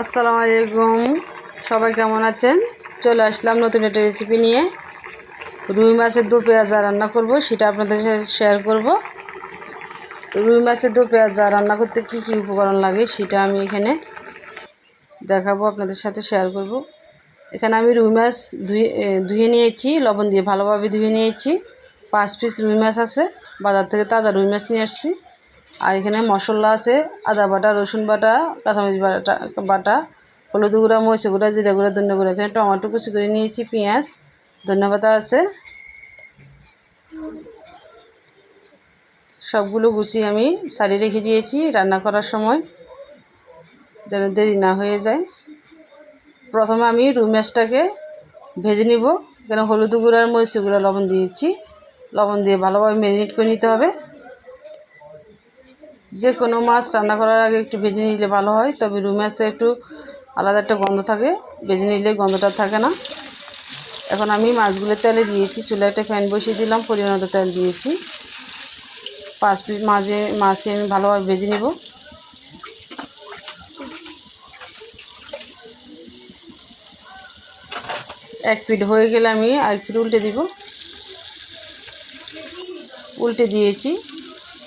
আসসালামু আলাইকুম। সবাই কেমন আছেন? চলে আসলাম নতুন একটা রেসিপি নিয়ে। রুই মাছের দু পেঁয়াজা রান্না করব, সেটা আপনাদের সাথে শেয়ার করব। রুই মাছের দু পেঁয়াজা রান্না করতে কি কি উপকরণ লাগে, সেটা আমি এখানে দেখাবো, আপনাদের সাথে শেয়ার করব। এখানে আমি রুই মাছ ধুয়ে ধুয়ে নিয়েছি, লবণ দিয়ে ভালোভাবে ধুয়ে নিয়েছি। পাঁচ পিস রুই মাছ আছে, বাজার থেকে তাজা রুই মাছ নিয়ে আসছি। আর এখানে মশলা আছে, আদা বাটা, রসুন বাটা, কাঁচামরিচ বাটা বাটা, হলুদ গুঁড়া মরিচ গুঁড়া, জিরা গুঁড়া ধনিয়া গুঁড়া, এখানে টমেটো কুচি করে নিয়েছি, পেঁয়াজ ধনিয়া পাতা আছে। সবগুলো গুছিয়ে আমি সারিয়ে রেখে দিয়েছি রান্না করার সময়, যেন দেরি না হয়ে যায়। প্রথমে আমি রুই মাছটাকে ভেজে নিব, এখানে হলুদ গুঁড়া আর মরিচ গুঁড়া লবণ দিয়েছি। লবণ দিয়ে ভালোভাবে ম্যারিনেট করে নিতে হবে। যে কোনো মাছ রান্না করার আগে একটু ভেজে নিলে ভালো হয়, তবে রুই মাছটা একটু আলাদা একটা গন্ধ থাকে, ভেজে নিলে গন্ধটা থাকে না। এখন আমি মাছগুলো তেলে দিয়েছি চুলে একটা ফ্যান বসিয়ে দিলাম পরিমাণ তেল দিয়েছি। পাঁচ পিস মাঝে, মাছে আমি ভালোভাবে ভেজে নিব। এক পিঠ হয়ে গেলে আমি আরেক পিঠ উল্টে দিব। উল্টে দিয়েছি।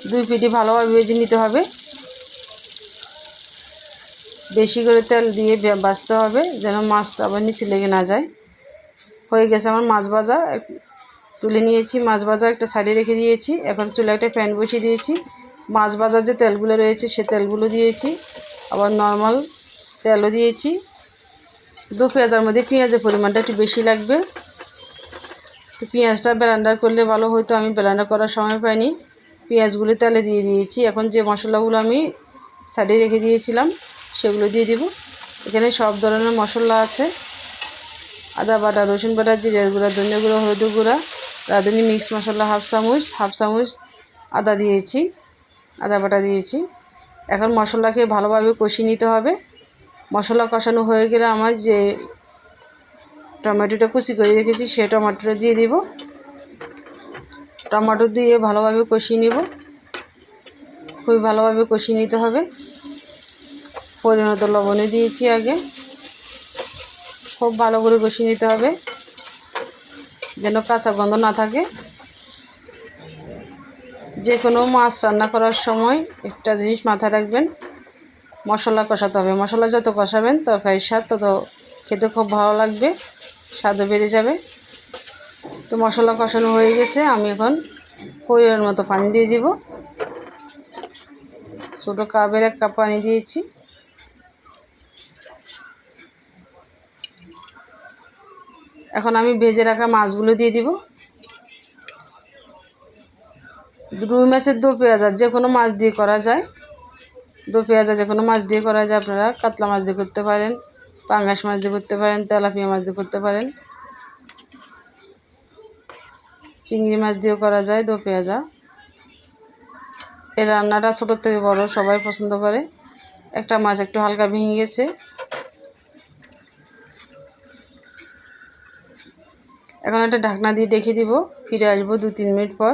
দুই পিঠি ভালোভাবে ভেজে নিতে হবে। বেশি করে তেল দিয়ে বে- ভাজতে হবে, যেন মাছটা আবার নিচে লেগে না যায়। হয়ে গেছে আমার মাছ ভাজা। তুলে নিয়েছি, মাছ ভাজা একটা সাইডে রেখে দিয়েছি। এখন চুলে একটা প্যান বসিয়ে দিয়েছি। মাছ ভাজার যে তেলগুলো রয়েছে, সে তেলগুলো দিয়েছি। আবার নর্মাল তেলও দিয়েছি। দু পেঁয়াজের মধ্যে পেঁয়াজের পরিমাণটা একটু বেশি লাগবে। তো পেঁয়াজটা ব্লেন্ডার করলে ভালো হতো, আমি ব্লেন্ডার করার সময় পাইনি। পেঁয়াজগুলো তেলে দিয়ে দিয়েছি। এখন যে মশলাগুলো আমি সাইডে রেখে দিয়েছিলাম, সেগুলো দিয়ে দিব। এখানে সব ধরনের মশলা আছে। আদা বাটা, রসুন বাটা, জিরের গুঁড়া, ধনিয়া গুঁড়া, হলুদ গুঁড়া, রাঁধুনি মিক্স মশলা, হাফ চামচ হাফ চামচ আদা দিয়েছি, আদা বাটা দিয়েছি। এখন মশলাকে ভালোভাবে কষিয়ে নিতে হবে। মশলা কষানো হয়ে গেলে আমার যে টমেটোটা কুচি করে রেখেছি, সে টমেটোটা দিয়ে দিব। টমেটো দিয়ে ভালোভাবে কষিয়ে নিব। খুবই ভালোভাবে কষিয়ে নিতে হবে। পরিণত লবণে দিয়েছি আগে। খুব ভালো করে কষিয়ে নিতে হবে। যেন কাঁচা গন্ধ না থাকে। যে কোনো মাছ রান্না করার সময় একটা জিনিস মাথায় রাখবেন, মশলা কষাতে হবে। মশলা যত কষাবেন, তরকারির স্বাদ তত খেতে খুব ভালো লাগবে, স্বাদও বেড়ে যাবে। তো মশলা কষানো হয়ে গেছে, আমি এখন পরিমাণ মতো পানি দিয়ে দিব। ছোটো কাপের এক কাপ পানি দিয়েছি। এখন আমি ভেজে রাখা মাছগুলো দিয়ে দিব। রুই মাছের দো পেঁয়াজা যে কোনো মাছ দিয়ে করা যায়। দো পেঁয়াজা যে কোনো মাছ দিয়ে করা যায়, আপনারা কাতলা মাছ দিয়ে করতে পারেন, পাঙ্গাস মাছ দিয়ে করতে পারেন, তেলাপিয়া মাছ দিয়ে করতে পারেন। চিংড়ি মাছ দিয়েও করা যায়, দো পেঁয়াজা। এই রান্নাটা ছোটোর থেকে বড়, সবাই পছন্দ করে। একটা মাছ একটু হালকা ভেঙে গেছে। এখন একটা ঢাকনা দিয়ে ডেকে দিব, ফিরে আসব দু তিন মিনিট পর।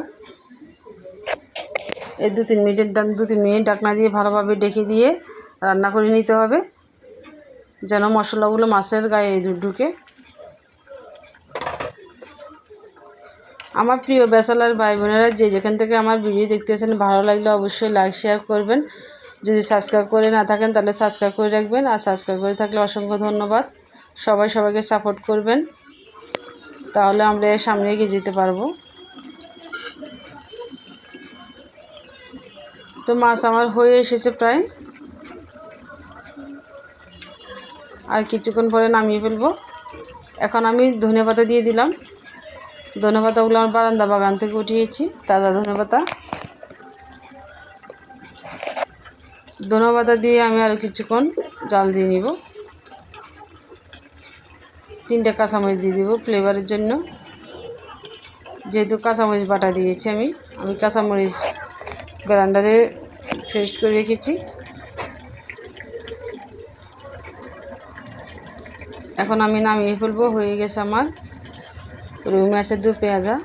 এই দু তিন মিনিটের দু তিন মিনিট ঢাকনা দিয়ে ভালোভাবে ডেকে দিয়ে রান্না করে নিতে হবে, যেন মশলাগুলো মাছের গায়ে ঢুকে। আমার প্রিয় ব্যাচেলার ভাই বোনেরা যে যেখান থেকে আমার ভিডিও দেখতেছেন, ভালো লাগলে অবশ্যই লাইক শেয়ার করবেন। যদি সাবস্ক্রাইব করে না থাকেন, তাহলে সাবস্ক্রাইব করে রাখবেন। আর সাবস্ক্রাইব করে থাকলে অসংখ্য ধন্যবাদ। সবাই সবাইকে সাপোর্ট করবেন। তাহলে আমরা সামনে এগিয়ে যেতে পারব। তো মাছ আমার হয়ে এসেছে প্রায়। আর কিছুক্ষণ পরে নামিয়ে ফেলব। এখন আমি ধনে পাতা দিয়ে দিলাম। ধনে পাতাগুলো আমার বারান্দা বাগান থেকে উঠিয়েছি, তাজা ধনে পাতা ধনে পাতা দিয়ে আমি আর কিছুক্ষণ জাল দিয়ে নিব। তিনটে কাঁচামরিচ দিয়ে দিব ফ্লেভারের জন্য। যেহেতু কাঁচামরিচ বাটা দিয়েছি আমি আমি কাঁচামরিচ গ্রাইন্ডারে ফ্রেশ করে রেখেছি। এখন আমি নামিয়ে ফেলব, হয়ে গেছে আমার রুই মাছের দু পেঁয়াজা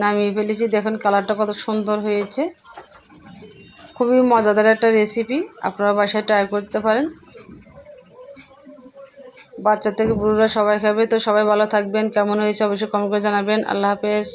নামিয়ে ফেলেছি। দেখুন কালারটা কত সুন্দর হয়েছে। খুবই মজাদার একটা রেসিপি আপনারা বাসায় ট্রাই করতে পারেন। বাচ্চা থেকে বুড়োরা সবাই খাবে। তো সবাই ভালো থাকবেন। কেমন হয়েছে অবশ্যই কমেন্ট করে জানাবেন। আল্লাহ হাফেজ।